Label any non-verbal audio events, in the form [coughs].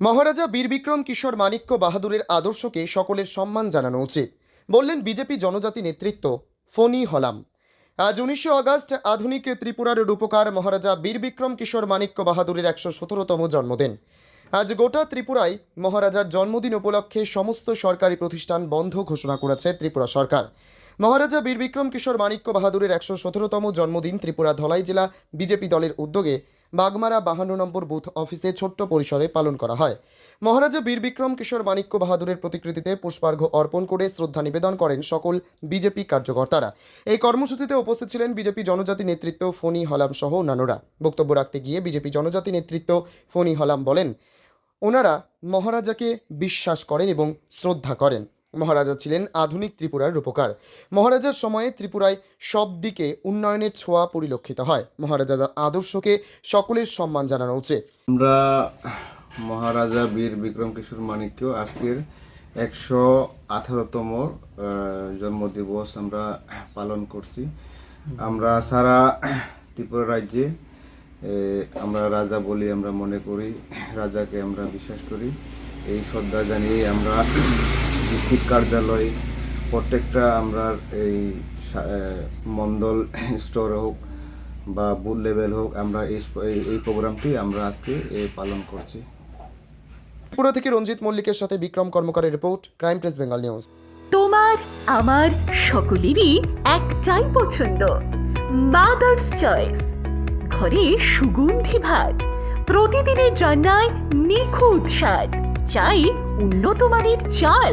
মহারাজা বীরবিক্রম কিশোর মাণিক্য বাহাদুরের আদর্শকে সকলের সম্মান জানানো উচিত। বললেন, বিজেপি জনজাতি নেতৃত্ব, ফণি হলাম। আজ উনিশে আগস্ট আধুনিক ত্রিপুরার রূপকার মহারাজা বীরবিক্রম কিশোর মাণিক্য বাহাদুরের একশো সতেরোতম জন্মদিন। আজ গোটা ত্রিপুরায় মহারাজার জন্মদিন উপলক্ষে সমস্ত সরকারি প্রতিষ্ঠান বন্ধ ঘোষণা করেছে ত্রিপুরা সরকার। মহারাজা বীরবিক্রম কিশোর মাণিক্য বাহাদুরের একশো সতেরোতম জন্মদিন ত্রিপুরা ধলাই জেলা বিজেপি দলের উদ্যোগে বাগমারা বাহান্ন নম্বর বুথ অফিসে ছোট্ট পরিসরে পালন করা হয়। মহারাজা বীর বিক্রম কিশোর মাণিক্য বাহাদুরের প্রতিকৃতিতে পুষ্পার্ঘ্য অর্পণ করে শ্রদ্ধা নিবেদন করেন সকল বিজেপি কার্যকর্তারা। এই কর্মসূচিতে উপস্থিত ছিলেন বিজেপি জনজাতি নেতৃত্ব ফণি হলাম সহ অন্যান্যরা। বক্তব্য রাখতে গিয়ে বিজেপি জনজাতি নেতৃত্ব ফণি হলাম বলেন, ওনারা মহারাজাকে বিশ্বাস করেন এবং শ্রদ্ধা করেন। মহারাজা ছিলেন আধুনিক ত্রিপুরার রূপকার। মহারাজার সময়ে ত্রিপুরায় সব দিকে উন্নয়নের ছোঁয়া পরিলক্ষিত হয়। মহারাজার আদর্শকে সকলের সম্মান জানানো উচিত। আমরা মহারাজা বীর বিক্রম কিশোর মাণিক্য আজকের একশো আঠারোতম জন্মদিবস আমরা পালন করছি। আমরা সারা ত্রিপুরা রাজ্যে আমরা রাজা বলি আমরা মনে করি, রাজাকে আমরা বিশ্বাস করি। এই শ্রদ্ধা জানিয়ে আমরা ডিস্ট্রিক্ট কার্যালয় প্রত্যেকটা আমরা এই মণ্ডল স্টোর [coughs] হোক বা বুথ লেভেল হোক আমরা এই প্রোগ্রামটি আমরা আজকে এ, পালন করছি। ত্রিপুরা থেকে রঞ্জিত মল্লিকের সাথে Bikram কর্মকারের report crime press Bengal news তোমার আমার সকলেরই একটাই পছন্দ। মাদার্স চয়েস ঘরে সুগন্ধি ভাত। প্রতিদিনের রান্নায় নিখুঁত স্বাদ। চাই উন্নত মানের চাল।